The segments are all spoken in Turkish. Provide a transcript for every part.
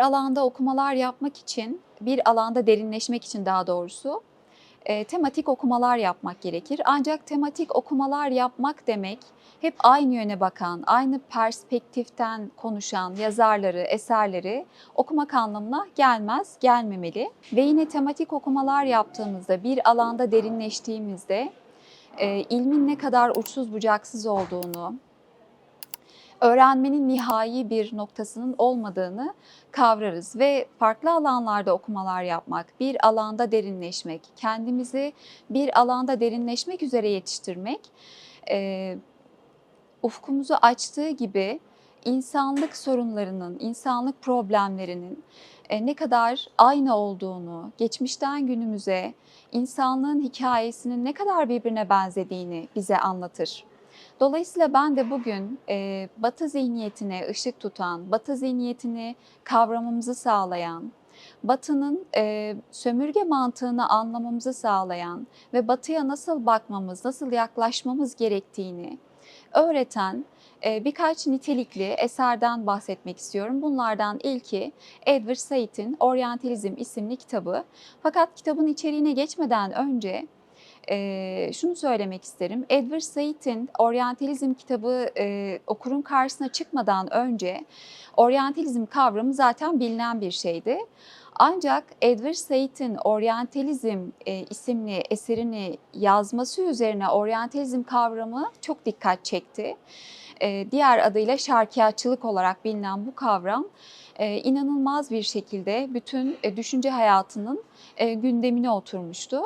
alanda okumalar yapmak için, bir alanda derinleşmek için daha doğrusu e, tematik okumalar yapmak gerekir. Ancak tematik okumalar yapmak demek hep aynı yöne bakan, aynı perspektiften konuşan yazarları, eserleri okumak anlamına gelmez, gelmemeli. Ve yine tematik okumalar yaptığımızda, bir alanda derinleştiğimizde e, ilmin ne kadar uçsuz bucaksız olduğunu, öğrenmenin nihai bir noktasının olmadığını kavrarız ve farklı alanlarda okumalar yapmak, bir alanda derinleşmek, kendimizi bir alanda derinleşmek üzere yetiştirmek, e, ufkumuzu açtığı gibi insanlık sorunlarının, insanlık problemlerinin e, ne kadar aynı olduğunu, geçmişten günümüze insanlığın hikayesinin ne kadar birbirine benzediğini bize anlatır. Dolayısıyla ben de bugün e, Batı zihniyetine ışık tutan, Batı zihniyetini kavramamızı sağlayan, Batı'nın e, sömürge mantığını anlamamızı sağlayan ve Batı'ya nasıl bakmamız, nasıl yaklaşmamız gerektiğini öğreten e, birkaç nitelikli eserden bahsetmek istiyorum. Bunlardan ilki Edward Said'in Orientalizm isimli kitabı. Fakat kitabın içeriğine geçmeden önce e, şunu söylemek isterim. Edward Said'in Orientalizm kitabı e, okurun karşısına çıkmadan önce Orientalizm kavramı zaten bilinen bir şeydi. Ancak Edward Said'in Orientalizm e, isimli eserini yazması üzerine Orientalizm kavramı çok dikkat çekti. E, diğer adıyla şarkiyatçılık olarak bilinen bu kavram e, inanılmaz bir şekilde bütün e, düşünce hayatının e, gündemine oturmuştu.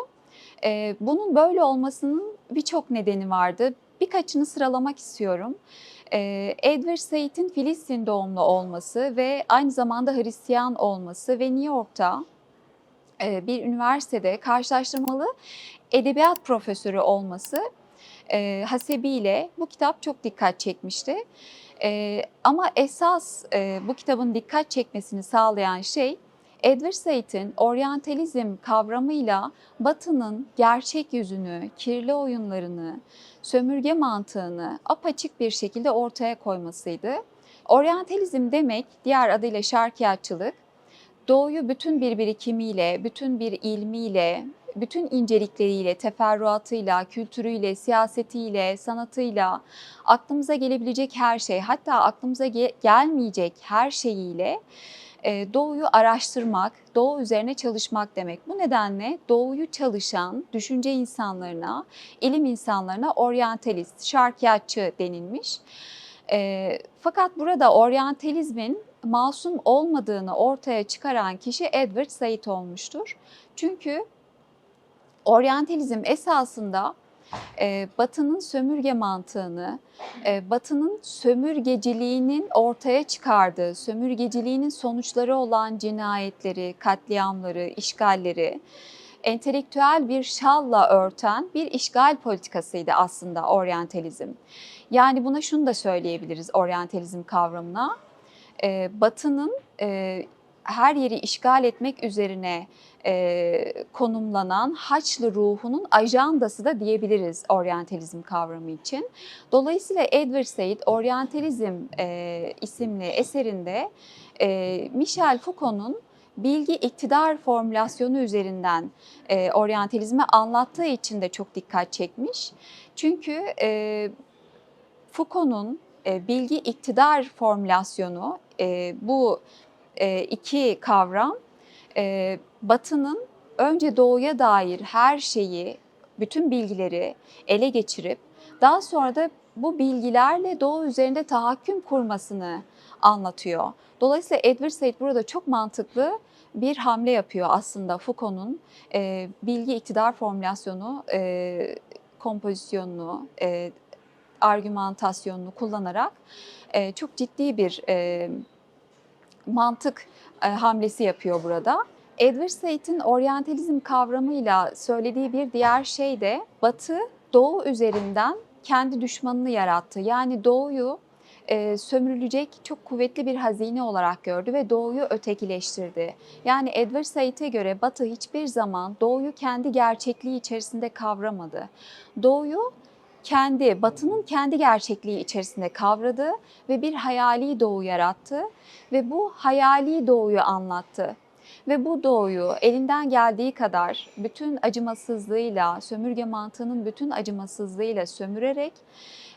E, bunun böyle olmasının birçok nedeni vardı. Birkaçını sıralamak istiyorum. Ee, Edward Said'in Filistin doğumlu olması ve aynı zamanda Hristiyan olması ve New York'ta e, bir üniversitede karşılaştırmalı edebiyat profesörü olması e, hasebiyle bu kitap çok dikkat çekmişti. E, ama esas bu kitabın dikkat çekmesini sağlayan şey Edward Said'in oryantalizm kavramıyla Batı'nın gerçek yüzünü, kirli oyunlarını, sömürge mantığını apaçık bir şekilde ortaya koymasıydı. Oryantalizm demek diğer adıyla şarkiyatçılık, doğuyu bütün bir birikimiyle, bütün bir ilmiyle, bütün incelikleriyle, teferruatıyla, kültürüyle, siyasetiyle, sanatıyla, aklımıza gelebilecek her şey, hatta aklımıza ge- gelmeyecek her şeyiyle doğuyu araştırmak, doğu üzerine çalışmak demek. Bu nedenle doğuyu çalışan düşünce insanlarına, ilim insanlarına oryantalist, şarkiyatçı denilmiş. E, fakat burada oryantalizmin masum olmadığını ortaya çıkaran kişi Edward Said olmuştur. Çünkü oryantalizm esasında e, Batı'nın sömürge mantığını, e, Batı'nın sömürgeciliğinin ortaya çıkardığı, sömürgeciliğinin sonuçları olan cinayetleri, katliamları, işgalleri, entelektüel bir şalla örten bir işgal politikasıydı aslında oryantalizm. Yani buna şunu da söyleyebiliriz oryantalizm kavramına. E, Batı'nın e, her yeri işgal etmek üzerine e, konumlanan Haçlı ruhunun ajandası da diyebiliriz oryantalizm kavramı için. Dolayısıyla Edward Said Oryantalizm e, isimli eserinde e, Michel Foucault'un bilgi iktidar formülasyonu üzerinden e, oryantalizmi anlattığı için de çok dikkat çekmiş. Çünkü e, Foucault'un e, bilgi iktidar formülasyonu e, bu e, iki kavram e, Batı'nın önce doğuya dair her şeyi, bütün bilgileri ele geçirip daha sonra da bu bilgilerle doğu üzerinde tahakküm kurmasını anlatıyor. Dolayısıyla Edward Said burada çok mantıklı bir hamle yapıyor aslında Foucault'un e, bilgi iktidar formülasyonu, e, kompozisyonunu, e, argümantasyonunu kullanarak e, çok ciddi bir e, mantık e, hamlesi yapıyor burada. Edward Said'in oryantalizm kavramıyla söylediği bir diğer şey de Batı Doğu üzerinden kendi düşmanını yarattı. Yani Doğu'yu e, sömürülecek çok kuvvetli bir hazine olarak gördü ve Doğu'yu ötekileştirdi. Yani Edward Said'e göre Batı hiçbir zaman Doğu'yu kendi gerçekliği içerisinde kavramadı. Doğu'yu kendi, Batı'nın kendi gerçekliği içerisinde kavradı ve bir hayali doğu yarattı ve bu hayali doğuyu anlattı. Ve bu doğuyu elinden geldiği kadar bütün acımasızlığıyla, sömürge mantığının bütün acımasızlığıyla sömürerek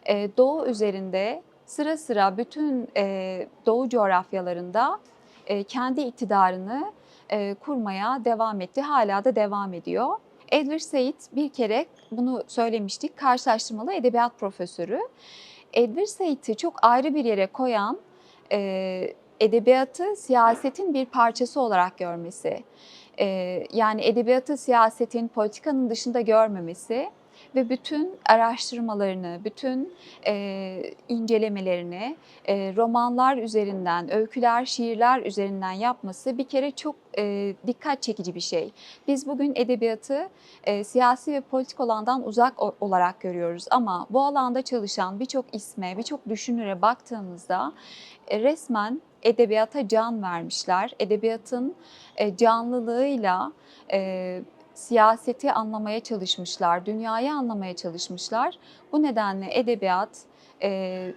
e, doğu üzerinde sıra sıra bütün e, doğu coğrafyalarında e, kendi iktidarını kurmaya devam etti. Hala da devam ediyor. Edward Said bir kere bunu söylemiştik, karşılaştırmalı edebiyat profesörü. Edward Said'i çok ayrı bir yere koyan e, edebiyatı siyasetin bir parçası olarak görmesi. Yani edebiyatı siyasetin, politikanın dışında görmemesi ve bütün araştırmalarını, bütün e, incelemelerini e, romanlar üzerinden, öyküler, şiirler üzerinden yapması bir kere çok e, dikkat çekici bir şey. Biz bugün edebiyatı e, siyasi ve politik alandan uzak olarak görüyoruz ama bu alanda çalışan birçok isme, birçok düşünüre baktığımızda e, resmen edebiyata can vermişler. Edebiyatın e, canlılığıyla e, siyaseti anlamaya çalışmışlar, dünyayı anlamaya çalışmışlar. Bu nedenle edebiyat e,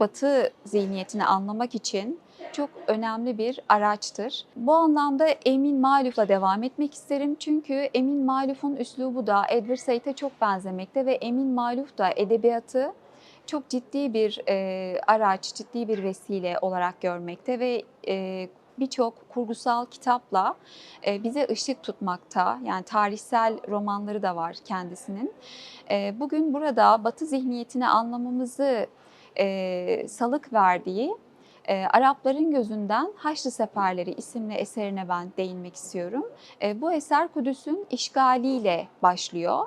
Batı zihniyetini anlamak için çok önemli bir araçtır. Bu anlamda Emin Maluf'la devam etmek isterim. Çünkü Emin Maluf'un üslubu da Edward Said'e çok benzemekte ve Emin Maluf da edebiyatı çok ciddi bir e, araç, ciddi bir vesile olarak görmekte ve e, birçok kurgusal kitapla e, bize ışık tutmakta. Yani tarihsel romanları da var kendisinin. E, bugün burada Batı zihniyetini anlamamızı e, salık verdiği Arapların Gözünden Haçlı Seferleri isimli eserine ben değinmek istiyorum. Bu eser Kudüs'ün işgaliyle başlıyor.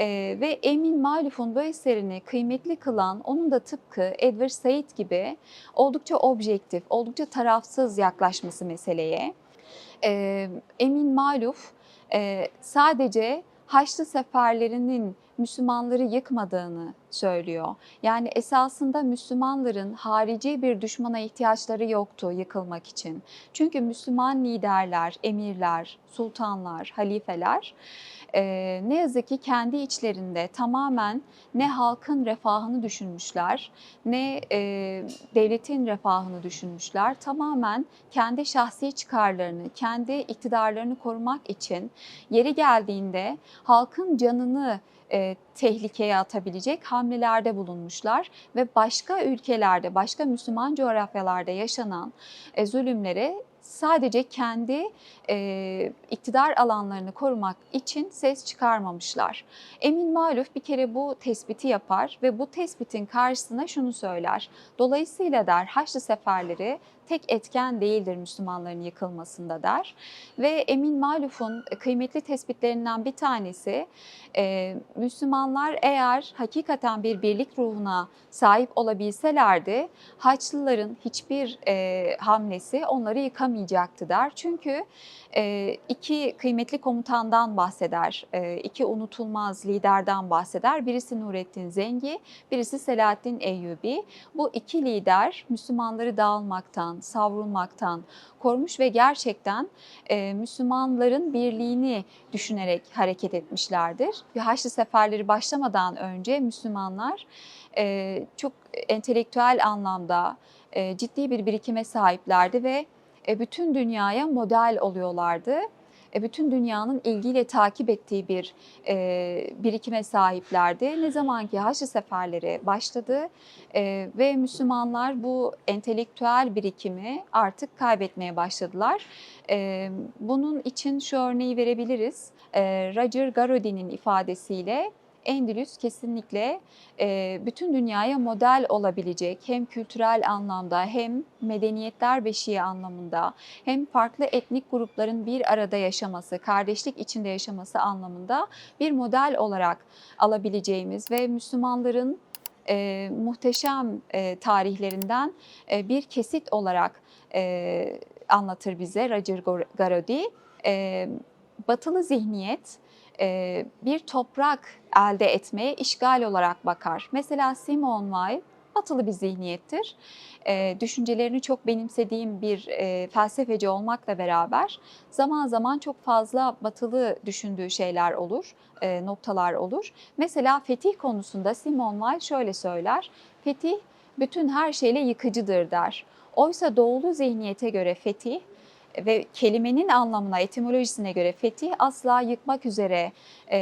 Ee, ve Emin Maluf'un bu eserini kıymetli kılan onun da tıpkı Edward Said gibi oldukça objektif, oldukça tarafsız yaklaşması meseleye. Ee, Emin Maluf e, sadece Haçlı seferlerinin Müslümanları yıkmadığını söylüyor. Yani esasında Müslümanların harici bir düşmana ihtiyaçları yoktu yıkılmak için. Çünkü Müslüman liderler, emirler, sultanlar, halifeler e, ne yazık ki kendi içlerinde tamamen ne halkın refahını düşünmüşler, ne e, devletin refahını düşünmüşler. Tamamen kendi şahsi çıkarlarını, kendi iktidarlarını korumak için yeri geldiğinde halkın canını e, tehlikeye atabilecek hamlelerde bulunmuşlar ve başka ülkelerde, başka Müslüman coğrafyalarda yaşanan e, zulümlere sadece kendi e, iktidar alanlarını korumak için ses çıkarmamışlar. Emin Maluf bir kere bu tespiti yapar ve bu tespitin karşısına şunu söyler. Dolayısıyla der Haçlı seferleri tek etken değildir Müslümanların yıkılmasında der. Ve Emin Maluf'un kıymetli tespitlerinden bir tanesi e, Müslümanlar eğer hakikaten bir birlik ruhuna sahip olabilselerdi Haçlıların hiçbir e, hamlesi onları yıkamayacaktı der. Çünkü e, iki kıymetli komutandan bahseder, iki unutulmaz liderden bahseder. Birisi Nurettin Zengi, birisi Selahaddin Eyyubi. Bu iki lider Müslümanları dağılmaktan, savrulmaktan korumuş ve gerçekten e, Müslümanların birliğini düşünerek hareket etmişlerdir. Haçlı seferleri başlamadan önce Müslümanlar e, çok entelektüel anlamda e, ciddi bir birikime sahiplerdi ve e, bütün dünyaya model oluyorlardı. E, bütün dünyanın ilgiyle takip ettiği bir e, birikime sahiplerdi. Ne zaman ki Haçlı seferleri başladı e, ve Müslümanlar bu entelektüel birikimi artık kaybetmeye başladılar. E, bunun için şu örneği verebiliriz. E, Roger Garaudy'nin ifadesiyle Endülüs kesinlikle e, bütün dünyaya model olabilecek hem kültürel anlamda hem medeniyetler beşiği anlamında hem farklı etnik grupların bir arada yaşaması, kardeşlik içinde yaşaması anlamında bir model olarak alabileceğimiz ve Müslümanların e, muhteşem e, tarihlerinden e, bir kesit olarak e, anlatır bize Roger Garaudy. E, batılı zihniyet e, bir toprak elde etmeye işgal olarak bakar. Mesela Simone Weil batılı bir zihniyettir. E, düşüncelerini çok benimsediğim bir e, felsefeci olmakla beraber zaman zaman çok fazla batılı düşündüğü şeyler olur, noktalar olur. Mesela fetih konusunda Simon Weil şöyle söyler, fetih bütün her şeyle yıkıcıdır der. Oysa doğulu zihniyete göre fetih ve kelimenin anlamına, etimolojisine göre fetih asla yıkmak üzere e,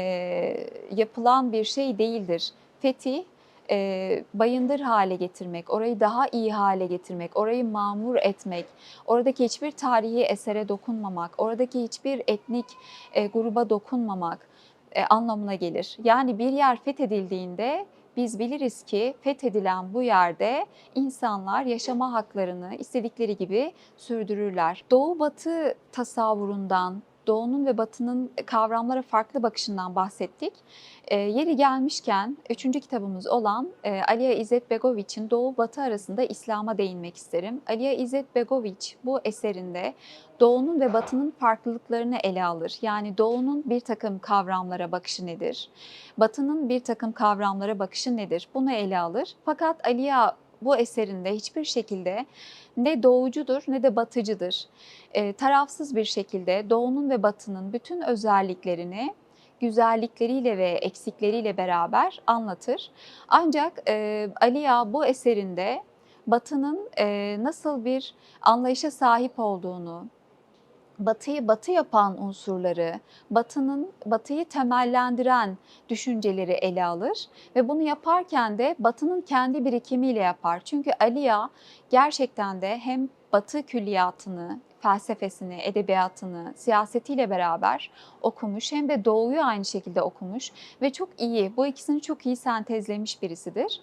yapılan bir şey değildir. Fetih e, bayındır hale getirmek, orayı daha iyi hale getirmek, orayı mamur etmek, oradaki hiçbir tarihi esere dokunmamak, oradaki hiçbir etnik e, gruba dokunmamak e, anlamına gelir. Yani bir yer fethedildiğinde biz biliriz ki fethedilen bu yerde insanlar yaşama haklarını istedikleri gibi sürdürürler. Doğu batı tasavvurundan, Doğu'nun ve Batı'nın kavramlara farklı bakışından bahsettik. E, yeri gelmişken üçüncü kitabımız olan e, Aliya İzzet Begoviç'in Doğu Batı arasında İslam'a değinmek isterim. Aliya İzzet Begoviç bu eserinde Doğu'nun ve Batı'nın farklılıklarını ele alır. Yani Doğu'nun bir takım kavramlara bakışı nedir? Batı'nın bir takım kavramlara bakışı nedir? Bunu ele alır. Fakat Aliya bu eserinde hiçbir şekilde ne doğucudur ne de batıcıdır. E, tarafsız bir şekilde doğunun ve batının bütün özelliklerini güzellikleriyle ve eksikleriyle beraber anlatır. Ancak e, Aliya bu eserinde Batı'nın e, nasıl bir anlayışa sahip olduğunu, Batı'yı batı yapan unsurları, Batı'nın Batı'yı temellendiren düşünceleri ele alır ve bunu yaparken de Batı'nın kendi birikimiyle yapar. Çünkü Aliya gerçekten de hem Batı külliyatını, felsefesini, edebiyatını, siyasetiyle beraber okumuş hem de Doğu'yu aynı şekilde okumuş ve çok iyi, bu ikisini çok iyi sentezlemiş birisidir.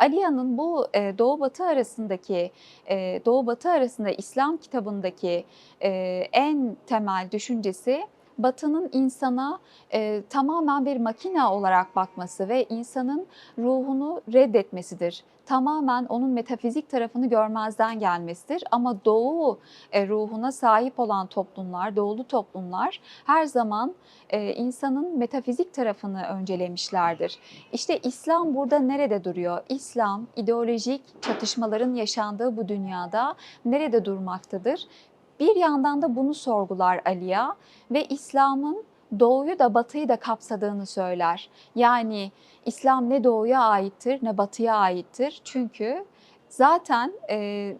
Aliya'nın bu e, Doğu Batı arasındaki e, Doğu Batı arasında İslam kitabındaki e, en temel düşüncesi Batı'nın insana e, tamamen bir makine olarak bakması ve insanın ruhunu reddetmesidir. Tamamen onun metafizik tarafını görmezden gelmesidir. Ama Doğu e, ruhuna sahip olan toplumlar, Doğulu toplumlar her zaman e, insanın metafizik tarafını öncelemişlerdir. İşte İslam burada nerede duruyor? İslam ideolojik çatışmaların yaşandığı bu dünyada nerede durmaktadır? Bir yandan da bunu sorgular Aliya ve İslam'ın doğuyu da batıyı da kapsadığını söyler. Yani İslam ne doğuya aittir ne batıya aittir. Çünkü zaten e,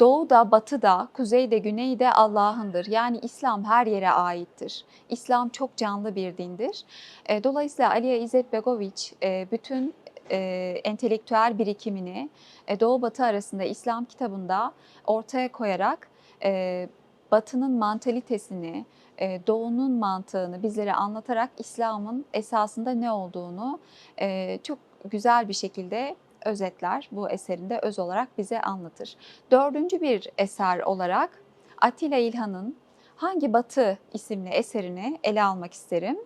doğu da batı da kuzey de güney de Allah'ındır. Yani İslam her yere aittir. İslam çok canlı bir dindir. E, dolayısıyla Aliya İzzet Begoviç e, bütün e, entelektüel birikimini e, Doğu Batı arasında İslam kitabında ortaya koyarak e, Batı'nın mantalitesini, e, Doğu'nun mantığını bizlere anlatarak İslam'ın esasında ne olduğunu e, çok güzel bir şekilde özetler. Bu eserinde öz olarak bize anlatır. Dördüncü bir eser olarak Atilla İlhan'ın Hangi Batı isimli eserini ele almak isterim.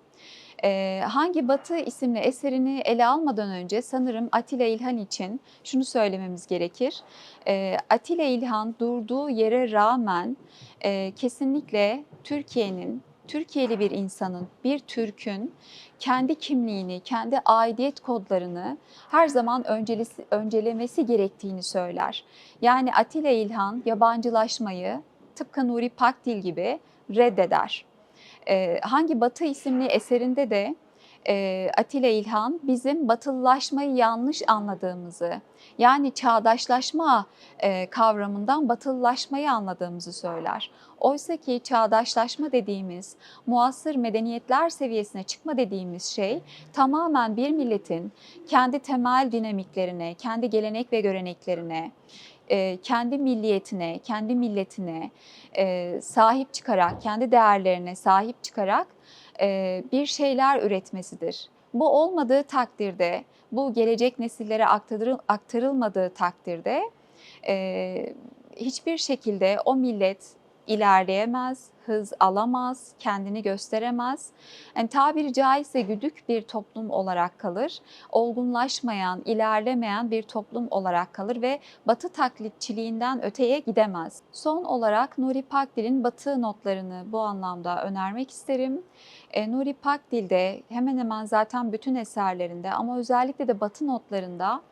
E, Hangi Batı isimli eserini ele almadan önce sanırım Atilla İlhan için şunu söylememiz gerekir. E, Atilla İlhan durduğu yere rağmen e, kesinlikle Türkiye'nin Türkiye'li bir insanın, bir Türk'ün kendi kimliğini, kendi aidiyet kodlarını her zaman öncelesi, öncelemesi gerektiğini söyler. Yani Atilla İlhan yabancılaşmayı tıpkı Nuri Pakdil gibi reddeder. Ee, Hangi Batı isimli eserinde de e, Atilla İlhan bizim batılılaşmayı yanlış anladığımızı, yani çağdaşlaşma e, kavramından batılılaşmayı anladığımızı söyler. Oysa ki çağdaşlaşma dediğimiz, muasır medeniyetler seviyesine çıkma dediğimiz şey tamamen bir milletin kendi temel dinamiklerine, kendi gelenek ve göreneklerine, e, kendi milliyetine, kendi milletine e, sahip çıkarak, kendi değerlerine sahip çıkarak e, bir şeyler üretmesidir. Bu olmadığı takdirde, bu gelecek nesillere aktarıl, aktarılmadığı takdirde hiçbir şekilde o millet ilerleyemez, hız alamaz, kendini gösteremez. Yani tabiri caizse güdük bir toplum olarak kalır. Olgunlaşmayan, ilerlemeyen bir toplum olarak kalır ve batı taklitçiliğinden öteye gidemez. Son olarak Nuri Pakdil'in batı notlarını bu anlamda önermek isterim. E, Nuri Pakdil de hemen hemen zaten bütün eserlerinde ama özellikle de batı notlarında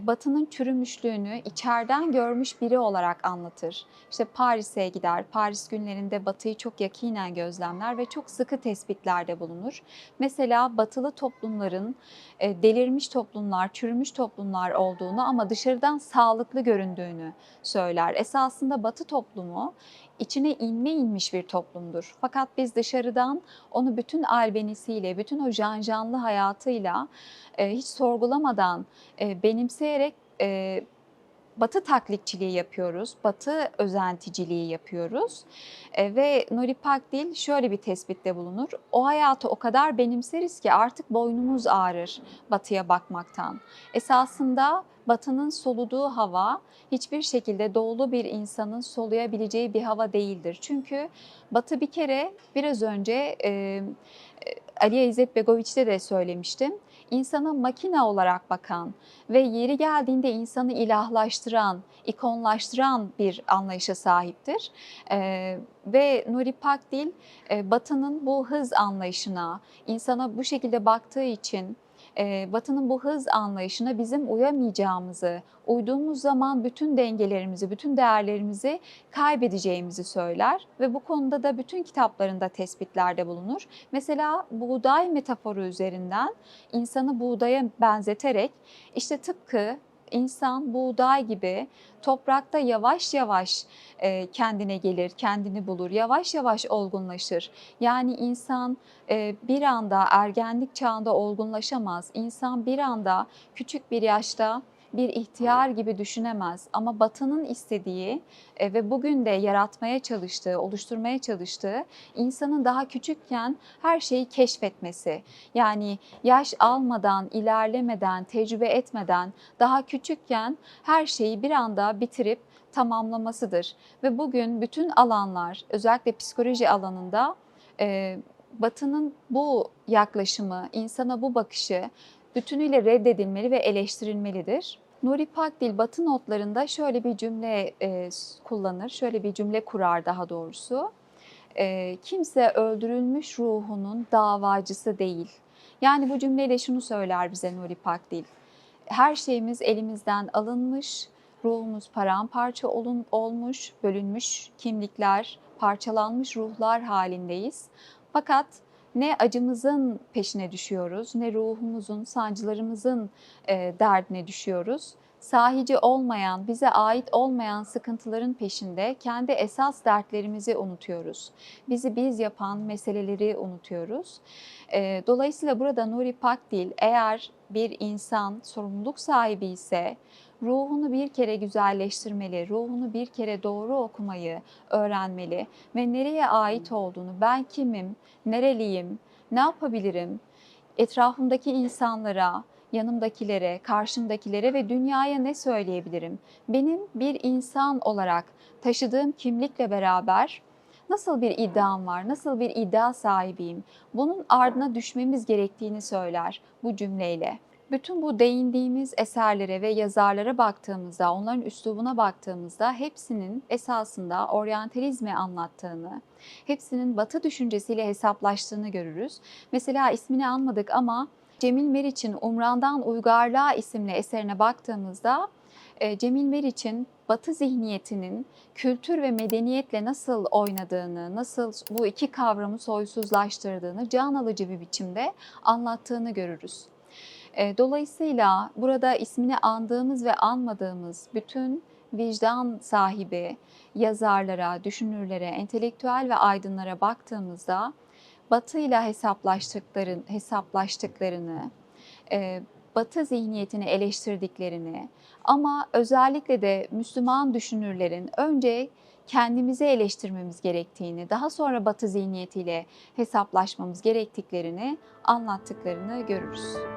Batı'nın çürümüşlüğünü içeriden görmüş biri olarak anlatır. İşte Paris'e gider, Paris günlerinde Batı'yı çok yakinen gözlemler ve çok sıkı tespitlerde bulunur. Mesela Batılı toplumların e, delirmiş toplumlar, çürümüş toplumlar olduğunu ama dışarıdan sağlıklı göründüğünü söyler. Esasında Batı toplumu içine inme inmiş bir toplumdur. Fakat biz dışarıdan onu bütün albenisiyle, bütün o janjanlı hayatıyla e, hiç sorgulamadan e, benimseyerek e, Batı taklitçiliği yapıyoruz, Batı özenticiliği yapıyoruz E, ve Nuri Pakdil şöyle bir tespitte bulunur. O hayatı o kadar benimseriz ki artık boynumuz ağrır Batı'ya bakmaktan. Esasında Batı'nın soluduğu hava hiçbir şekilde doğulu bir insanın soluyabileceği bir hava değildir. Çünkü Batı bir kere biraz önce e, Aliye İzzet Begoviç'te de söylemiştim. İnsana makine olarak bakan ve yeri geldiğinde insanı ilahlaştıran, ikonlaştıran bir anlayışa sahiptir. Ee, ve Nuri Pakdil e, Batı'nın bu hız anlayışına, insana bu şekilde baktığı için e, Batı'nın bu hız anlayışına bizim uyamayacağımızı, uyduğumuz zaman bütün dengelerimizi, bütün değerlerimizi kaybedeceğimizi söyler ve bu konuda da bütün kitaplarında tespitlerde bulunur. Mesela buğday metaforu üzerinden insanı buğdaya benzeterek işte tıpkı insan buğday gibi toprakta yavaş yavaş e, kendine gelir, kendini bulur, yavaş yavaş olgunlaşır. Yani insan e, bir anda ergenlik çağında olgunlaşamaz. İnsan bir anda küçük bir yaşta bir ihtiyar gibi düşünemez ama Batı'nın istediği e, ve bugün de yaratmaya çalıştığı, oluşturmaya çalıştığı insanın daha küçükken her şeyi keşfetmesi. Yani yaş almadan, ilerlemeden, tecrübe etmeden daha küçükken her şeyi bir anda bitirip tamamlamasıdır. Ve bugün bütün alanlar, özellikle psikoloji alanında e, Batı'nın bu yaklaşımı, insana bu bakışı bütünüyle reddedilmeli ve eleştirilmelidir. Nuri Pakdil Batı notlarında şöyle bir cümle e, kullanır, şöyle bir cümle kurar daha doğrusu. E, kimse öldürülmüş ruhunun davacısı değil. Yani bu cümleyle şunu söyler bize Nuri Pakdil. Her şeyimiz elimizden alınmış, ruhumuz paramparça olun, olmuş, bölünmüş kimlikler, parçalanmış ruhlar halindeyiz. Fakat ne acımızın peşine düşüyoruz, ne ruhumuzun, sancılarımızın e, derdine düşüyoruz. Sahici olmayan, bize ait olmayan sıkıntıların peşinde kendi esas dertlerimizi unutuyoruz. Bizi biz yapan meseleleri unutuyoruz. E, dolayısıyla burada Nuri Pakdil eğer bir insan sorumluluk sahibi ise ruhunu bir kere güzelleştirmeli, ruhunu bir kere doğru okumayı öğrenmeli ve nereye ait olduğunu, ben kimim, nereliyim, ne yapabilirim, etrafımdaki insanlara, yanımdakilere, karşımdakilere ve dünyaya ne söyleyebilirim? Benim bir insan olarak taşıdığım kimlikle beraber nasıl bir iddiam var, nasıl bir iddia sahibiyim? Bunun ardına düşmemiz gerektiğini söyler bu cümleyle. Bütün bu değindiğimiz eserlere ve yazarlara baktığımızda, onların üslubuna baktığımızda hepsinin esasında oryantalizmi anlattığını, hepsinin batı düşüncesiyle hesaplaştığını görürüz. Mesela ismini anmadık ama Cemil Meriç'in Umran'dan Uygarlığa isimli eserine baktığımızda e, Cemil Meriç'in Batı zihniyetinin kültür ve medeniyetle nasıl oynadığını, nasıl bu iki kavramı soysuzlaştırdığını can alıcı bir biçimde anlattığını görürüz. E, dolayısıyla burada ismini andığımız ve anmadığımız bütün vicdan sahibi yazarlara, düşünürlere, entelektüel ve aydınlara baktığımızda Batı ile hesaplaştıkların, hesaplaştıklarını, e, Batı zihniyetini eleştirdiklerini ama özellikle de Müslüman düşünürlerin önce kendimizi eleştirmemiz gerektiğini, daha sonra Batı zihniyetiyle hesaplaşmamız gerektiklerini anlattıklarını görürüz.